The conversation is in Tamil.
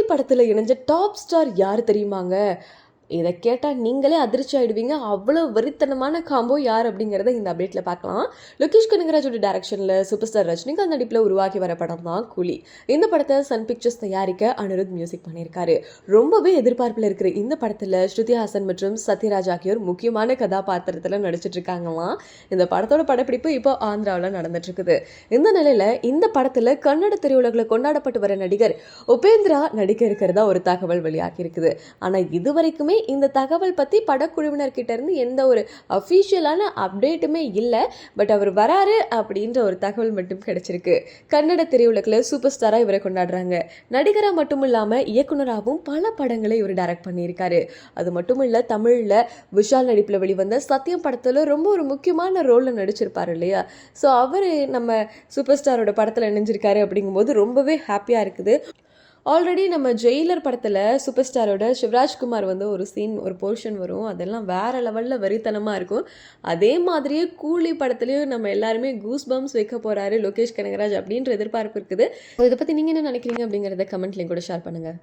கூலி படத்தில் இணைஞ்ச டாப் ஸ்டார் யார் தெரியுமாங்க? இதை கேட்டால் நீங்களே அதிர்ச்சி ஆயிடுவீங்க. அவ்வளோ வெறித்தனமான காம்போ யார் அப்படிங்கிறத இந்த அப்டேட்டில் பார்க்கலாம். லுகேஷ் கனகராஜோட டேரக்ஷனில் சூப்பர் ஸ்டார் ரஜினிகாந்த் நடிப்பில் உருவாகி வர படம் தான் கூலி. இந்த படத்தை சன் பிக்சர்ஸ் தயாரிக்க அனிருத் மியூசிக் பண்ணியிருக்காரு ரொம்பவே எதிர்பார்ப்பில் இருக்கிற இந்த படத்தில் ஸ்ருதி ஹாசன் மற்றும் சத்யராஜ் ஆகியோர் முக்கியமான கதாபாத்திரத்தில் நடிச்சிட்டு இருக்காங்களாம். இந்த படத்தோட படப்பிடிப்பு இப்போ ஆந்திராவில் நடந்துட்டு இருக்குது. இந்த நிலையில் இந்த படத்தில் கன்னட திரையுலகில் கொண்டாடப்பட்டு வர நடிகர் உபேந்திரா நடிக்க இருக்கிறதா ஒரு தகவல் வெளியாகி இருக்குது. ஆனால் இதுவரைக்குமே இந்த தகவல் பற்றி படக்குழுவினர்கிட்ட இருந்து எந்த ஒரு அஃபீஷியலான அப்டேட்டுமே இல்லை. பட் அவர் வராரு அப்படின்ற ஒரு தகவல் மட்டும் கிடைச்சிருக்கு. கன்னட திரையுலகில் சூப்பர் ஸ்டாராக இவரை கொண்டாடுறாங்க. நடிகராக மட்டும் இல்லாமல் இயக்குனராகவும் பல படங்களை இவர் டைரக்ட் பண்ணியிருக்காரு. அது மட்டும் இல்லை தமிழில் விஷால் நடிப்பில் வெளிவந்த சத்தியம் படத்தில் ரொம்ப ஒரு முக்கியமான ரோலில் நடிச்சிருப்பார் இல்லையா? ஸோ அவர் நம்ம சூப்பர் ஸ்டாரோட படத்தில் இணைஞ்சிருக்காரு அப்படிங்கும்போது ரொம்பவே ஹாப்பியாக இருக்குது. ஆல்ரெடி நம்ம ஜெயிலர் படத்தில் சூப்பர் ஸ்டாரோட சிவராஜ்குமார் வந்து ஒரு சீன் ஒரு போர்ஷன் வரும். அதெல்லாம் வேற லெவலில் வெறித்தனமாக இருக்கும். அதே மாதிரியே கூலி படத்துலையும் நம்ம எல்லாருமே கூஸ் பம்ஸ் வைக்க போகிறாரு லோகேஷ் கனகராஜ் அப்படின்ற எதிர்பார்ப்பு இருக்குது. இதை பற்றி நீங்கள் என்ன நினைக்கிறீங்க அப்படிங்கிறத கமெண்ட்லேயும் கூட ஷேர் பண்ணுங்கள்